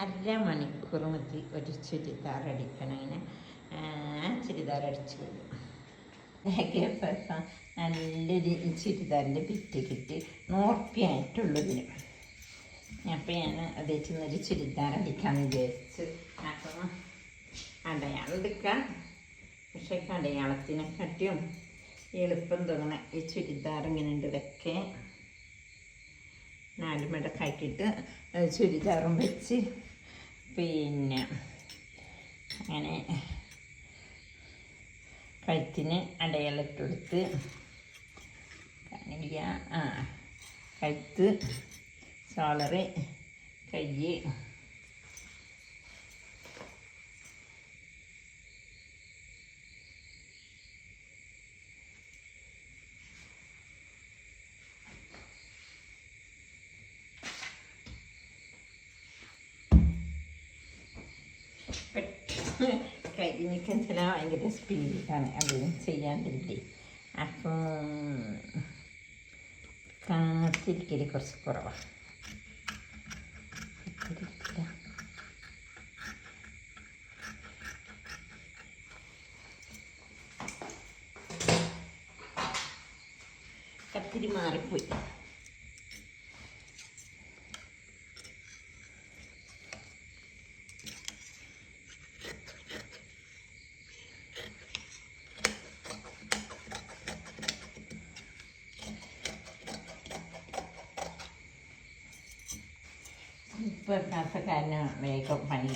അരമണിക്കൂർ മതി ഒരു ചുരിദാർ അടിക്കണം ആ ചുരിദാർ അടിച്ചു ഏകദേശം നല്ലൊരു ചുരിദാറിന്റെ പിറ്റ് കിട്ടി. നോർപ്പിയായിട്ടുള്ളതിന്. അപ്പം ഞാൻ അതേറ്റ് ഒരു ചുരിദാർ അടിക്കാമെന്ന് വിചാരിച്ചു. അപ്പം അടയാളം എടുക്കാം പക്ഷേ അടയാളത്തിനെക്കാട്ടിയും എളുപ്പം തോന്നണ ഈ ചുരിദാർ ഇങ്ങനെ ഉണ്ട് ഇതൊക്കെ. നാലുമടക്കാക്കിയിട്ട് ചുരിദാറും വെച്ച് പിന്നെ അങ്ങനെ കഴുത്തിന് അടയാളിട്ടെടുത്ത് കാണില്ല ആ കഴുത്ത് സോളറ് കൈ കരിഞ്ഞിക്കാൻ ചില ഭയങ്കര സ്പീഡിലാണ് അത് വേണ്ടി അപ്പോൾ കാത്തിരിക്കൽ കുറച്ച് കുറവാണ് കത്തിരി മാറിപ്പോയി. ഇപ്പോൾ കാസക്കാരന് വേഗം പണി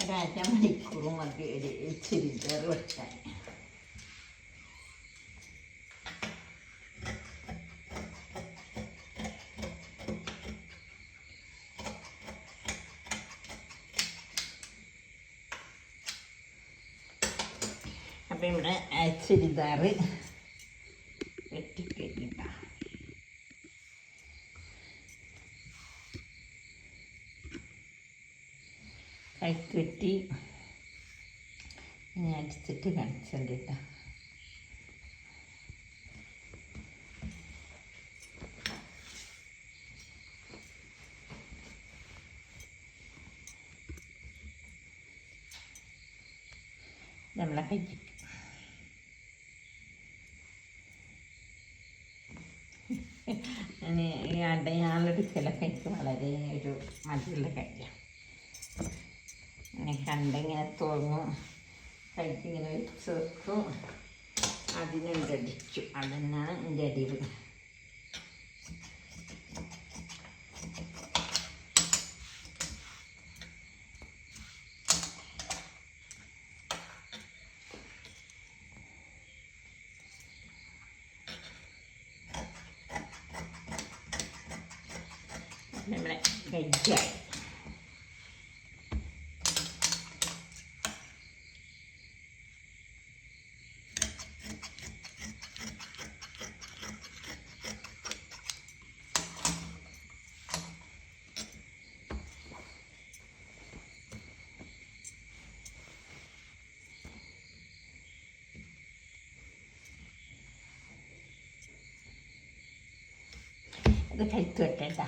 ഒരാഴ്ച മണിക്കൂറും മതി ഒരു ചുരിദാർ വെട്ടാൻ അപ്പം ഇവിടെ ആ കൈക്കുറ്റി ഞാൻ അടിച്ചിട്ട് കാണിച്ചുണ്ട് കേട്ടോ നമ്മളെ കൈക്ക് ഈ അടയാളെടുക്കലൊക്കെ എനിക്ക് വളരെ ഒരു മതിയുള്ള കാര്യമാണ്. ഇങ്ങനെ കണ്ടിങ്ങനെ തോന്നും. കൈക്ക് ഇങ്ങനെ വെച്ച് വെക്കും അതിനുണ്ട് അടിച്ചു. അതന്നെയാണ് എന്റെ അടിവ്. നമ്മളെ ഗജ്ജായി ഇത് കഴുത്ത് വെട്ടേണ്ട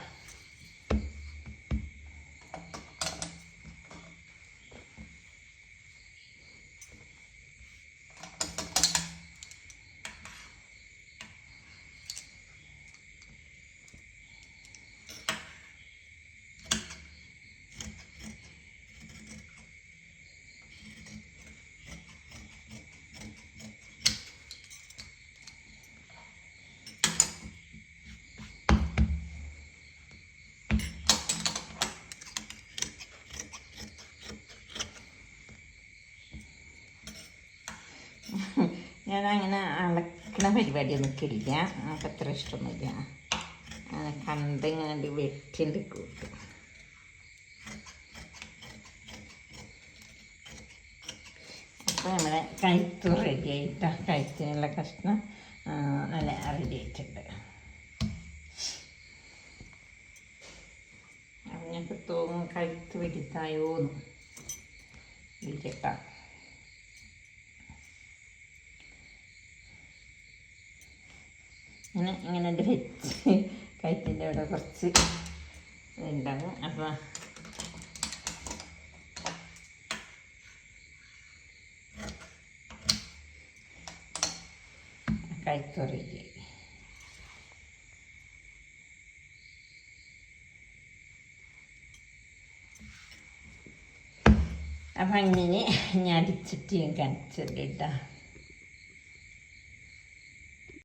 ഞാൻ അങ്ങനെ അളക്കണ പരിപാടിയൊന്നും ഇല്ല നമുക്ക് അത്ര ഇഷ്ടമൊന്നുമില്ല. അങ്ങനെ കണ്ട് ഇങ്ങനെ വെട്ടിന്റെ കൂട്ടും. അപ്പോൾ നമ്മുടെ കഴുത്ത് റെഡി ആയിട്ടാ. കഴുത്തിനുള്ള കഷ്ണം നല്ല റെഡി ആയിട്ടുണ്ട്. അങ്ങനെ തോന്നും കഴുത്ത് വെടിത്തായോന്നും ഇരിക്കട്ടാ അങ്ങനെ ഇങ്ങനെ വെച്ച് കയറ്റിന്റെ അവിടെ കുറച്ച് ഉണ്ടാകും അപ്പോൾ കൈക്കുറിയില്ലേ അപ്പം അങ്ങനെ ഞാൻ അടിച്ചിട്ട് ഞാൻ കാണിച്ചിട്ടുണ്ട് കേട്ടോ.